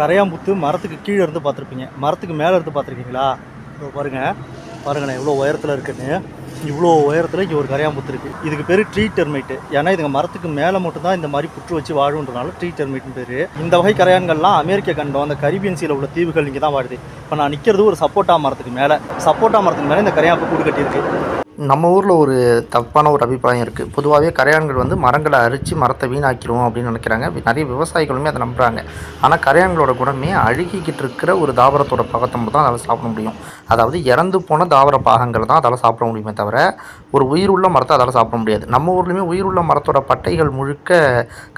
கரையாம்புத்து மரத்துக்கு கீழே இருந்து பார்த்துருப்பீங்க. மரத்துக்கு மேலே இருந்து பார்த்துருக்கீங்களா? இப்போ பாருங்க. பாருங்கண்ணே இவ்வளோ உயரத்தில் இருக்குன்னு. இவ்வளோ உயரத்தில் இங்கே ஒரு கரையாம்புத்து இருக்குது இதுக்கு பேர் ட்ரீ டெர்மைட்டு. ஏன்னா இதுங்க மரத்துக்கு மேலே மட்டும்தான் இந்த மாதிரி புற்று வச்சு வாழுன்றனால ட்ரீ டெர்மைட்னு பேர். இந்த வகை கரையான்கள்லாம் அமெரிக்க கண்டம் அந்த கரிபியன் உள்ள தீவுகள் இங்கே தான் வாழுது. இப்போ நான் நிற்கிறது ஒரு சப்போட்டா மரத்துக்கு மேலே. சப்போட்டா மரத்துக்கு மேலே இந்த கரையாம்பு கூடு கட்டியிருக்கு. நம்ம ஊரில் ஒரு தப்பான ஒரு அபிப்பிராயம் இருக்குது பொதுவாகவே கரையான்கள் வந்து மரங்களை அரித்து மரத்தை வீணாக்கிடுவோம் அப்படின்னு நினைக்கிறாங்க. நிறைய விவசாயிகளுமே அதை நம்புகிறாங்க ஆனால் கரையான்களோட குணமே அழுகிக்கிட்டு இருக்கிற ஒரு தாவரத்தோட பாகத்தை மட்டும் தான் அதால் சாப்பிட முடியும். அதாவது இறந்து போன தாவர பாகங்களை தான் அதால் சாப்பிட முடியுமே தவிர ஒரு உயிருள்ள மரத்தை அதால் சாப்பிட முடியாது. நம்ம ஊர்லேயுமே உயிருள்ள மரத்தோட பட்டைகள் முழுக்க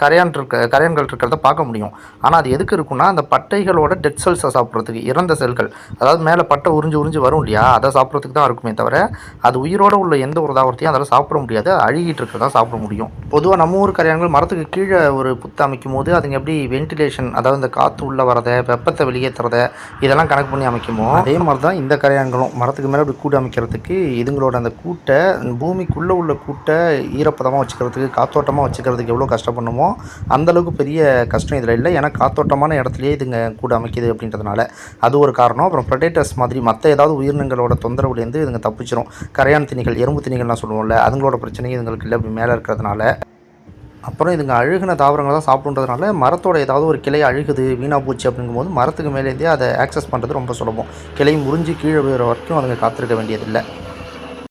கரையான் இருக்க கரையான்கள் இருக்கிறத பார்க்க முடியும். ஆனால் அது எதுக்கு இருக்குன்னா அந்த பட்டைகளோட டெட் செல்ஸை சாப்பிட்றதுக்கு இறந்த செல்கள் அதாவது மேலே பட்டை உறிஞ்சு உறிஞ்சு வரும் இல்லையா அதை சாப்பிட்றதுக்கு தான் இருக்குமே தவிர அது உயிரோட உள்ள எந்த ஒரு தாவரத்தையும் அதில் சாப்பிட முடியாது. அழுகிட்டு இருக்கிறதா சாப்பிட முடியும். பொதுவாக நம்ம ஊர் கரையான்கள் மரத்துக்கு கீழே ஒரு புத்து அமைக்கும் போது அதுங்க எப்படி வென்டிலேஷன் அதாவது இந்த காற்று உள்ளே வரத வெப்பத்தை வெளியேற்றுறத இதெல்லாம் கணக்கு பண்ணி அமைக்குமோ? அதே மாதிரி தான் இந்த கரையான்களும் மரத்துக்கு மேலே அப்படி கூடு அமைக்கிறதுக்கு இதுங்களோட அந்த கூட்டை பூமிக்குள்ளே உள்ள கூட்டை ஈரப்பதமாக வச்சுக்கிறதுக்கு காத்தோட்டமாக வச்சுக்கிறதுக்கு எவ்வளோ கஷ்டப்படணுமோ அந்தளவுக்கு பெரிய கஷ்டம் இதில் இல்லை. ஏன்னா காத்தோட்டமான இடத்துலையே இதுங்க கூட அமைக்குது அப்படின்றதுனால அது ஒரு காரணம். அப்புறம் ப்ரொடேட்டர்ஸ் மாதிரி மற்ற ஏதாவது உயிரினங்களோட தொந்தரவுலேருந்து இதுங்க தப்பிச்சிடும் கரையான் திணிகள் எறும்பு திணிகள்லாம் சொல்லுவோம்ல அதுங்களோட பிரச்சனையும் இதுங்களுக்கு இல்லை அப்படி மேலே இருக்கிறதுனால. அப்புறம் இதுங்க அழுகின தாவரங்களை தான் சாப்பிடுன்றதுனால மரத்தோட ஏதாவது ஒரு கிளை அழுகுது வீணாக போச்சு அப்படிங்கும்போது மரத்துக்கு மேலேருந்தே அதை ஆக்சஸ் பண்ணுறது ரொம்ப சுலபம். கிளை முறிஞ்சு கீழே விழுற வரைக்கும் அதுங்க காத்திருக்க வேண்டியதில்லை.